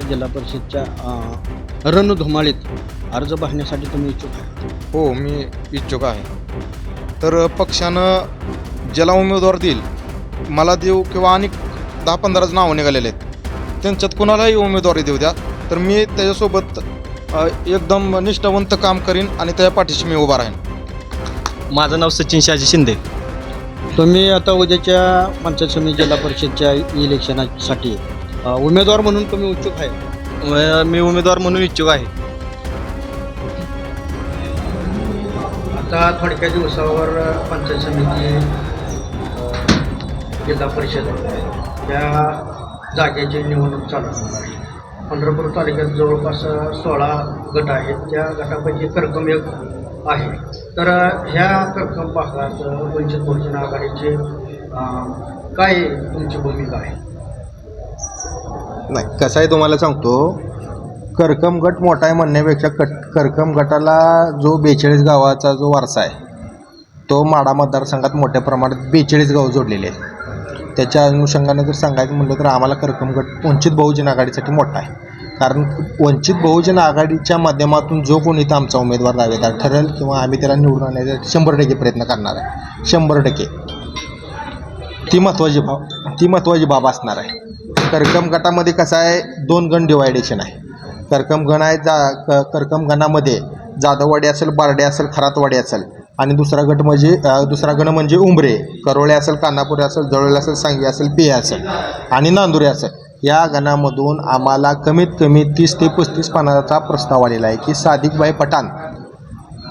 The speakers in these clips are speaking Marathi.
जिल्हा परिषदच्या अ, रणधुमाळीत अर्ज भरण्यासाठी तुम्ही इच्छुक आहे? हो मी इच्छुक आहे. तर पक्षानं ज्याला उमेदवार देईल मला देऊ किंवा आणि दहा पंधराच नावं निघालेले आहेत त्यांच्यात कुणालाही उमेदवारी देऊ द्या. तर मी त्याच्यासोबत एकदम निष्ठावंत काम करीन आणि त्या पाठीशी मी उभा राहीन. माझं नाव सचिन शहाजी शिंदे. तुम्ही आता उद्याच्या पंचायत समिती जिल्हा परिषदच्या इलेक्शनासाठी उमेदवार म्हणून तुम्ही इच्छुक आहे? मी उमेदवार म्हणून इच्छुक आहे. आता थोडक्या दिवसावर पंचायत समिती जिल्हा परिषद या जागेची निवडणूक चालू होणार आहे. पंढरपूर तालुक्यात जवळपास सोळा गट आहेत. त्या गटापैकी कर्कम एक आहे. तर ह्या कर्कम भागात वंचित बहुजन आघाडीचे अं, काय तुमची भूमिका आहे? नाही कसं आहे तुम्हाला सांगतो करकम गट मोठा आहे म्हणण्यापेक्षा कट करकम गटाला जो बेचाळीस गावाचा जो वारसा आहे तो माडा मतदारसंघात मोठ्या प्रमाणात बेचाळीस गाव जोडलेले आहेत. त्याच्या अनुषंगाने जर सांगायचं म्हणलं तर आम्हाला करकम गट वंचित बहुजन आघाडीसाठी मोठा आहे. कारण वंचित बहुजन आघाडीच्या माध्यमातून जो कोणी इथं आमचा उमेदवार दावेदार ठरेल किंवा आम्ही त्याला निवडून आणण्यासाठी शंभर टक्के प्रयत्न करणार आहे. शंभर टक्के. ती महत्त्वाची बाब ती महत्त्वाची बाब असणार आहे. करकम गटामध्ये कसं आहे दोन गण डिवायडेशन आहे. करकम गण आहे जा क करकम गणामध्ये जाधववाडी असेल बारडे असेल खरातवाडी असेल. आणि दुसरा गट म्हणजे दुसरा गण म्हणजे उंबरे करोळे असेल कानापुरे असेल जळोळे असेल सांगवी असेल पिये असेल. आणि नांदुरे असेल. या गणामधून आम्हाला कमीत कमी तीस ते पस्तीस पानाचा प्रस्ताव आलेला आहे की सादिकबाई पठाण.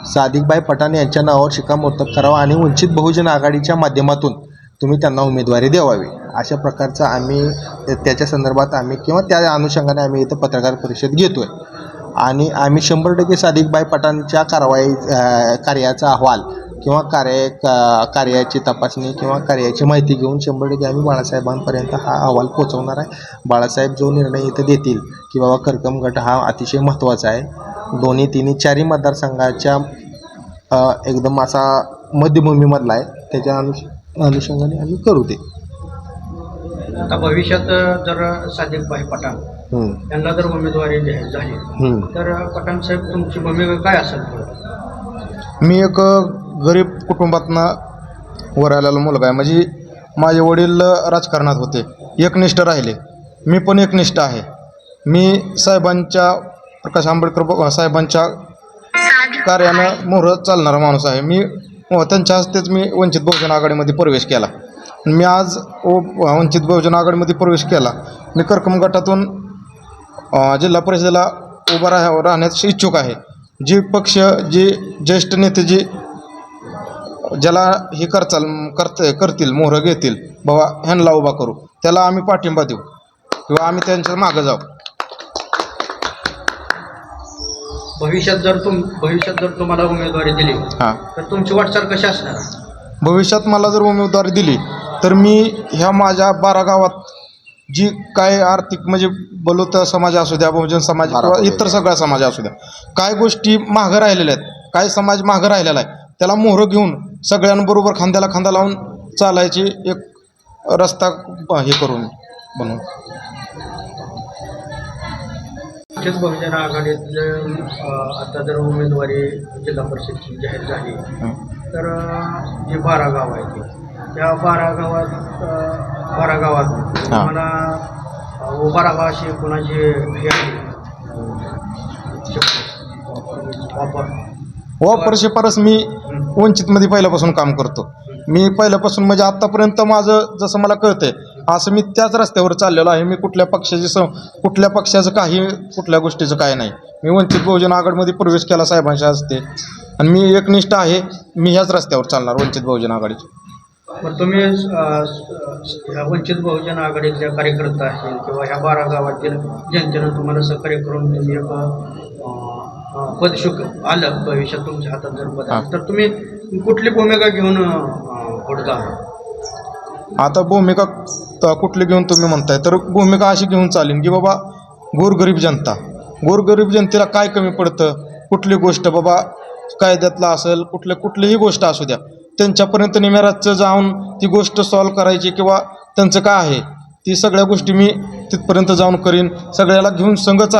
सादिकबाई पठाण यांच्या नावावर शिक्कामोर्तब करावा आणि वंचित बहुजन आघाडीच्या माध्यमातून तुम्ही त्यांना उमेदवारी द्यावावी अशा प्रकारचं आम्ही त्याच्या संदर्भात आम्ही किंवा त्या अनुषंगाने आम्ही इथं पत्रकार परिषद घेतो आहे आणि आम्ही शंभर टक्के सादिकबाई पठाणच्या कारवाई कार्याचा अहवाल किंवा कार्य का- कार्याची तपासणी किंवा कार्याची माहिती घेऊन शंभर टक्के आम्ही बाळासाहेबांपर्यंत हा अहवाल पोचवणार आहे. बाळासाहेब जो निर्णय इथं देतील की बाबा करकम गट हा अतिशय महत्त्वाचा आहे. दोन्ही तिन्ही चारही मतदारसंघाच्या एकदम असा मध्यभूमीमधला आहे. त्याच्या अनुष अनुषंगाने आम्ही करू ते. आता भविष्यात जर सादिकबाई पठाण यांना जर उमेदवारी जाहीर झाली. तर पठाण साहेब तुमची भूमिका काय असेल? मी एक गरीब कुटुंबातनं वर आलेला मुलगा आहे. म्हणजे माझे वडील राजकारणात होते. एकनिष्ठ राहिले. मी पण एकनिष्ठ आहे. मी साहेबांच्या प्रकाश आंबेडकर साहेबांच्या कार्यानं मोहर चालणारा माणूस आहे. मी व त्यांच्या हस्तेच मी वंचित बहुजन आघाडीमध्ये प्रवेश केला. मी आज ओ वंचित बहुजन आघाडीमध्ये प्रवेश केला. मी कर्कम गटातून जिल्हा परिषदेला उभा राह राहण्यास इच्छुक आहे. जी पक्ष जे ज्येष्ठ नेते जे ज्याला हे करचाल करत करतील मोहरं घेतील बाबा ह्यांना उभा करू. त्याला आम्ही पाठिंबा देऊ. किंवा आम्ही त्यांच्या मागं जाऊ. भविष्यात जर तुम भविष्यात जर तुम्हाला उमेदवारी दिली हां. तर तुमची वाटचाल कशी असणार? भविष्यात मला जर उमेदवारी दिली तर मी ह्या माझ्या बारा गावात जी काय आर्थिक म्हणजे बलुत समाज असू द्या बहुजन समाज किंवा इतर सगळा समाज असू द्या काय गोष्टी मागं राहिलेल्या आहेत काय समाज मागं राहिलेला आहे त्याला मोहरं घेऊन सगळ्यांबरोबर खांद्याला खांदा लावून चालायची एक रस्ता हे करून बनवून. वंचित बहुजन आघाडीत आता जर उमेदवारी जिल्हा परिषदची जाहीर झाली तर जी बारा गाव आहेत त्या बारा गावात बारा गावात व बारा गावाशी कोणाची हे आहे? वापर वापर शिफारस मी वंचितमध्ये पहिल्यापासून काम करतो. मी पहिल्यापासून म्हणजे आत्तापर्यंत माझं जसं मला कळतंय असं मी त्याच रस्त्यावर चाललेलो आहे. मी कुठल्या पक्षाची स कुठल्या पक्षाचं काही कुठल्या गोष्टीचं काय नाही. मी वंचित बहुजन आघाडीमध्ये प्रवेश केला साहेबांच्या हस्ते. आणि मी एकनिष्ठ आहे. मी ह्याच रस्त्यावर चालणार वंचित बहुजन आघाडीचे मग तुम्ही वंचित बहुजन आघाडीतल्या कार्यकर्ता असेल किंवा ह्या बारा गावातील जनतेनं तुम्हाला सहकार्य करून तुम्ही एक अं, पदशुक आलं. भविष्यात तुमच्या हातात जर पद तर तुम्ही कुठली भूमिका घेऊन पुढे जाणार? आता भूमिका कुठली घेऊन तुम्ही म्हणताय तर भूमिका अशी घेऊन चालेल की बाबा गोरगरीब जनता. गोरगरीब जनतेला काय कमी पडतं? कुठली गोष्ट बाबा कायद्यातला असेल कुठल्या कुठलीही गोष्ट असू द्या त्यांच्यापर्यंत निमेराजचं जाऊन ती गोष्ट सॉल्व करायची किंवा त्यांचं काय आहे ती सगळ्या गोष्टी मी तिथपर्यंत जाऊन करीन. सगळ्याला घेऊन संघच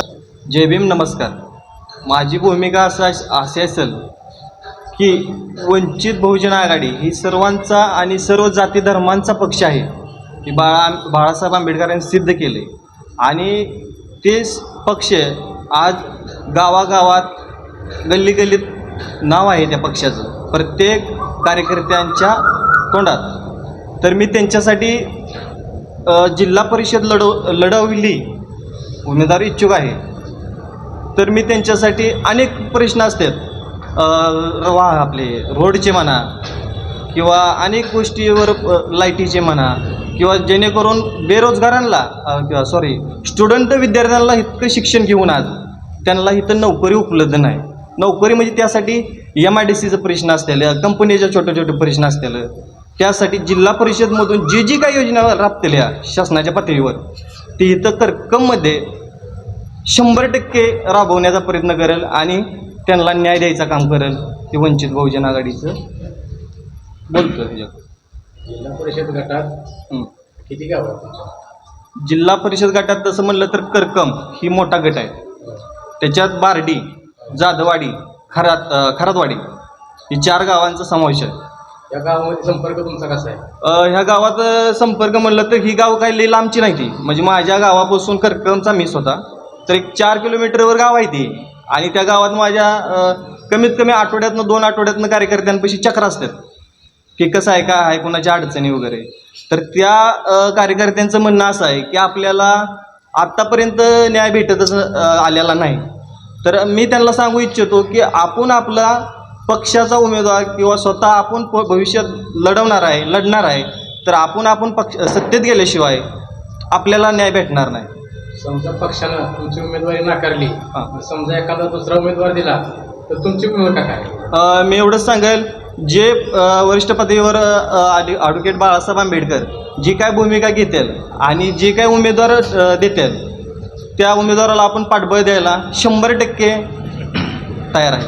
जय भीम नमस्कार. माझी भूमिका असं अशी असेल की वंचित बहुजन आघाडी ही सर्वांचा आणि सर्व जाती धर्मांचा पक्ष आहे. की बाळा बाळासाहेब आंबेडकरांनी सिद्ध केले. आणि तेच पक्ष आज गावागावात गल्ली गल्लीत नाव आहे त्या पक्षाचं. प्रत्येक कार्यकर्त्यांच्या तोंडात. तर मी त्यांच्यासाठी जिल्हा परिषद लढव लढवली उमेदवार इच्छुक आहे. तर मी त्यांच्यासाठी अनेक प्रश्न असतात. वा आपले रोडचे म्हणा किंवा अनेक गोष्टीवर लाईटीचे म्हणा किंवा जेणेकरून बेरोजगारांना किंवा सॉरी स्टुडंट विद्यार्थ्यांना इतकं शिक्षण घेऊन आज त्यांना इथं नोकरी उपलब्ध नाही. नोकरी म्हणजे त्यासाठी एम आय डी सीचं प्रश्न असलेलं कंपनीच्या छोट्या छोटं प्रश्न असलेलं त्यासाठी जिल्हा परिषदमधून जी जी काही योजना राबतेल्या शासनाच्या पातळीवर ती इथं करकममध्ये शंभर टक्के राबवण्याचा प्रयत्न करेल आणि त्यांना न्याय द्यायचं काम करेल ते वंचित बहुजन आघाडीचं. बोलतो त्याच्यात जिल्हा परिषद गटात. किती गाव आहेत जिल्हा परिषद गटात तसं म्हणलं तर करकम ही मोठा गट आहे. त्याच्यात बारडी जाधवाडी खरात खरातवाडी ही चार गावांचा समावेश आहे. या गावामध्ये संपर्क तुमचा कसा आहे? ह्या गावात संपर्क म्हणलं तर ही गाव काही लई लांबची नाही ती. म्हणजे माझ्या गावापासून करकमचा मिस होता. तर एक चार किलोमीटरवर गाव आहे ती. आणि त्या गावात माझ्या कमीत कमी आठवड्यातनं दोन आठवड्यातनं कार्यकर्त्यांपाशी चक्र असतात. की कसं आहे काय आहे कोणाच्या अडचणी वगैरे. तर त्या कार्यकर्त्यांचं म्हणणं असं आहे की आपल्याला आत्तापर्यंत न्याय भेटतच आलेला नाही. तर मी त्यांना सांगू इच्छितो की आपण आपला पक्षाचा उमेदवार किंवा स्वतः आपण प- भविष्यात लढवणार आहे लढणार आहे तर आपण आपण पक्ष सत्तेत गेल्याशिवाय आपल्याला न्याय भेटणार नाही. समजा पक्षानं तुमची उमेदवारी नाकारली हां. समजा एखादा दुसरा उमेदवार दिला तर तुमची भूमिका काय अ, मी एवढंच सांगेल जे अ, वरिष्ठ पदवीवर ॲडव्होकेट बाळासाहेब आंबेडकर जी काय भूमिका घेतील आणि जे काय उमेदवार अ, देतील त्या उमेदवाराला आपण पाठबळ द्यायला शंभर टक्के तयार आहे